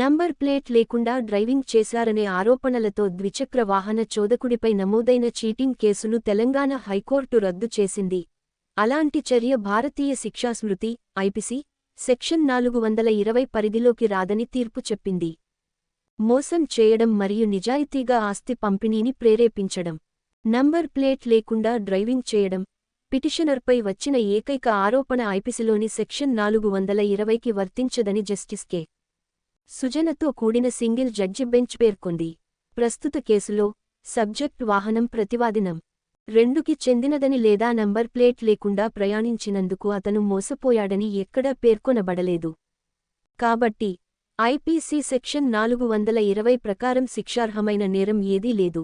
Number plate లేకుండా driving చేశారనే ఆరోపణలతో ద్విచక్ర వాహన చోదకుడిపై నమోదైన చీటింగ్ కేసును తెలంగాణ హైకోర్టు రద్దు చేసింది. అలాంటి చర్య భారతీయ శిక్షాస్మృతి ఐపిసి సెక్షన్ నాలుగు వందల ఇరవై పరిధిలోకి రాదని తీర్పు చెప్పింది. మోసం చేయడం మరియు నిజాయితీగా ఆస్తి పంపిణీని ప్రేరేపించడం. నంబర్ ప్లేట్ లేకుండా డ్రైవింగ్ చేయడం. పిటిషనర్పై వచ్చిన ఏకైక ఆరోపణ ఐపిసిలోని సెక్షన్ నాలుగు వందల ఇరవైకి వర్తించదని జస్టిస్ కె. సుజనతో కూడిన సింగిల్ జడ్జి బెంచ్ పేర్కొంది. ప్రస్తుత కేసులో సబ్జెక్ట్ వాహనం ప్రతివాదినం. రెండుకి చెందినదని లేదా నంబర్ ప్లేట్ లేకుండా ప్రయాణించినందుకు అతను మోసపోయాడని ఎక్కడా పేర్కొనబడలేదు. కాబట్టి ఐపీసీ సెక్షన్ నాలుగు వందల ఇరవై ప్రకారం శిక్షార్హమైన నేరం ఏదీ లేదు.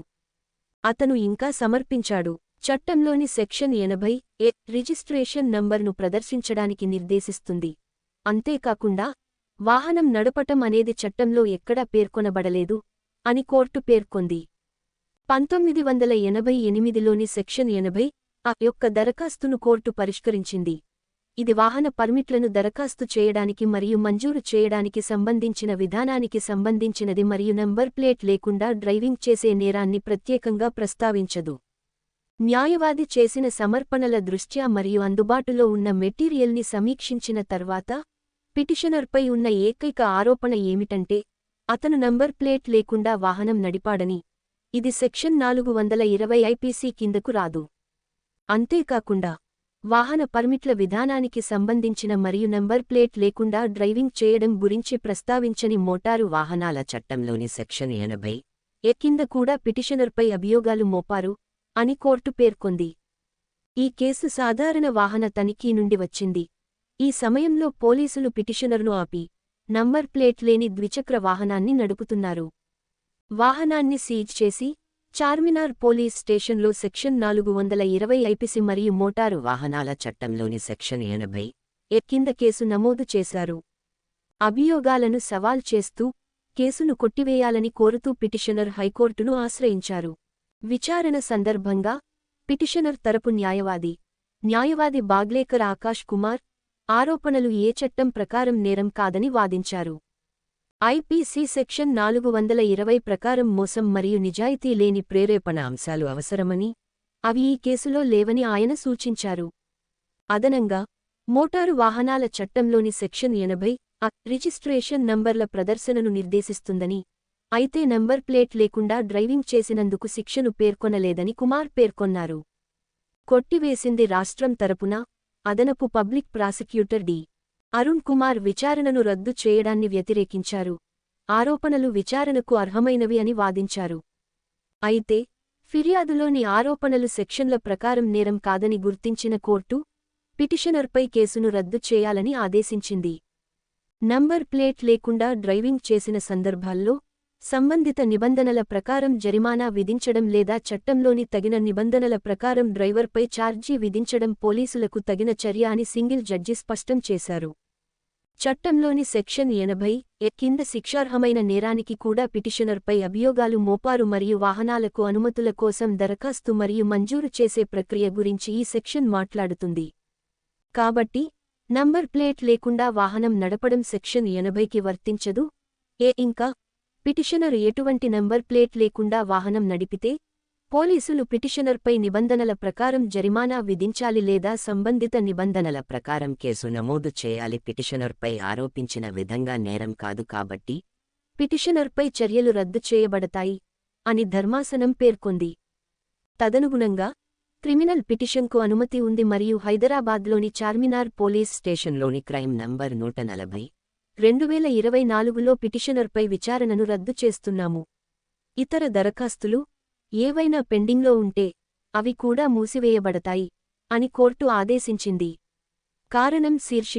అతను ఇంకా సమర్పించాడు. చట్టంలోని సెక్షన్ ఎనభై ఏ రిజిస్ట్రేషన్ నంబర్ను ప్రదర్శించడానికి నిర్దేశిస్తుంది. అంతేకాకుండా వాహనం నడపటం అనేది చట్టంలో ఎక్కడా పేర్కొనబడలేదు అని కోర్టు పేర్కొంది. పంతొమ్మిది వందల ఎనభై ఎనిమిదిలోని సెక్షన్ ఎనభై ఆ యొక్క దరఖాస్తును కోర్టు పరిష్కరించింది. ఇది వాహన పర్మిట్లను దరఖాస్తు చేయడానికి మరియు మంజూరు చేయడానికి సంబంధించిన విధానానికి సంబంధించినది మరియు నంబర్ ప్లేట్ లేకుండా డ్రైవింగ్ చేసే నేరాన్ని ప్రత్యేకంగా ప్రస్తావించదు. న్యాయవాది చేసిన సమర్పణల దృష్ట్యా మరియు అందుబాటులో ఉన్న మెటీరియల్ని సమీక్షించిన తర్వాత పిటిషనర్పై ఉన్న ఏకైక ఆరోపణ ఏమిటంటే అతను నంబర్ ప్లేట్ లేకుండా వాహనం నడిపాడని. ఇది సెక్షన్ నాలుగు వందల ఇరవై ఐపీసీ కిందకు రాదు. అంతేకాకుండా వాహన పర్మిట్ల విధానానికి సంబంధించిన మరియు నంబర్ ప్లేట్ లేకుండా డ్రైవింగ్ చేయడం గురించి ప్రస్తావించని మోటారు వాహనాల చట్టంలోని సెక్షన్ ఎనభై ఏ కింద కూడా పిటిషనర్పై అభియోగాలు మోపారు అని కోర్టు పేర్కొంది. ఈ కేసు సాధారణ వాహన తనిఖీ నుండి వచ్చింది. ఈ సమయంలో పోలీసులు పిటిషనర్ను ఆపి నంబర్ ప్లేట్ లేని ద్విచక్ర వాహనాన్ని నడుపుతున్నారు. వాహనాన్ని సీజ్ చేసి చార్మినార్ పోలీస్ స్టేషన్లో సెక్షన్ నాలుగు వందల ఇరవై ఐపిసి మరియు మోటారు వాహనాల చట్టంలోని సెక్షన్ ఎనభై ఎక్కింద కింద కేసు నమోదు చేశారు. అభియోగాలను సవాల్ చేస్తూ కేసును కొట్టివేయాలని కోరుతూ పిటిషనర్ హైకోర్టును ఆశ్రయించారు. విచారణ సందర్భంగా పిటిషనర్ తరపు న్యాయవాది న్యాయవాది బాగ్లేకర్ ఆకాష్ కుమార్ ఆరోపణలు ఏ చట్టం ప్రకారం నేరం కాదని వాదించారు. ఐపీసీ సెక్షన్ నాలుగు వందల ఇరవై ప్రకారం మోసం మరియు నిజాయితీ లేని ప్రేరేపణ అంశాలు అవసరమని అవి ఈ కేసులో లేవని ఆయన సూచించారు. అదనంగా మోటారు వాహనాల చట్టంలోని సెక్షన్ ఎనభై అ రిజిస్ట్రేషన్ నంబర్ల ప్రదర్శనను నిర్దేశిస్తుందని అయితే నంబర్ ప్లేట్ లేకుండా డ్రైవింగ్ చేసినందుకు శిక్షను పేర్కొనలేదని కుమార్ పేర్కొన్నారు. కొట్టివేసింది రాష్ట్రం తరపున అదనపు public prosecutor D. Arun Kumar విచారణను రద్దు చేయడాన్ని వ్యతిరేకించారు. ఆరోపణలు విచారణకు అర్హమైనవి అని వాదించారు. అయితే ఫిర్యాదులోని ఆరోపణలు సెక్షన్ల ప్రకారం నేరం కాదని గుర్తించిన కోర్టు పిటిషనర్పై కేసును రద్దు చేయాలని ఆదేశించింది. నంబర్ ప్లేట్ లేకుండా డ్రైవింగ్ చేసిన సందర్భాల్లో సంబంధిత నిబంధనల ప్రకారం జరిమానా విధించడం లేదా చట్టంలోని తగిన నిబంధనల ప్రకారం డ్రైవర్పై ఛార్జీ విధించడం పోలీసులకు తగిన చర్య అని సింగిల్ జడ్జి స్పష్టం చేశారు. చట్టంలోని సెక్షన్ ఎనభై ఏ కింద శిక్షార్హమైన నేరానికి కూడా పిటిషనర్పై అభియోగాలు మోపారు మరియు వాహనాలకు అనుమతుల కోసం దరఖాస్తు మరియు మంజూరు చేసే ప్రక్రియ గురించి ఈ సెక్షన్ మాట్లాడుతుంది. కాబట్టి నంబర్ ప్లేట్ లేకుండా వాహనం నడపడం సెక్షన్ ఎనభైకి వర్తించదు. ఏ ఇంకా పిటిషనర్ ఎటువంటి నంబర్ ప్లేట్ లేకుండా వాహనం నడిపితే పోలీసులు పిటిషనర్పై నిబంధనల ప్రకారం జరిమానా విధించాలి లేదా సంబంధిత నిబంధనల ప్రకారం కేసు నమోదు చేయాలి. పిటిషనర్పై ఆరోపించిన విధంగా నేరం కాదు కాబట్టి పిటిషనర్పై చర్యలు రద్దు చేయబడతాయి అని ధర్మాసనం పేర్కొంది. తదనుగుణంగా క్రిమినల్ పిటిషన్కు అనుమతి ఉంది మరియు హైదరాబాద్లోని చార్మినార్ పోలీస్ స్టేషన్లోని క్రైమ్ నంబర్ నూట నలభై రెండువేల ఇరవై నాలుగులో పిటిషనర్పై విచారణను రద్దు చేస్తున్నాము. ఇతర దరఖాస్తులు ఏవైనా పెండింగ్లో ఉంటే అవి కూడా మూసివేయబడతాయి అని కోర్టు ఆదేశించింది. కారణం శీర్షిక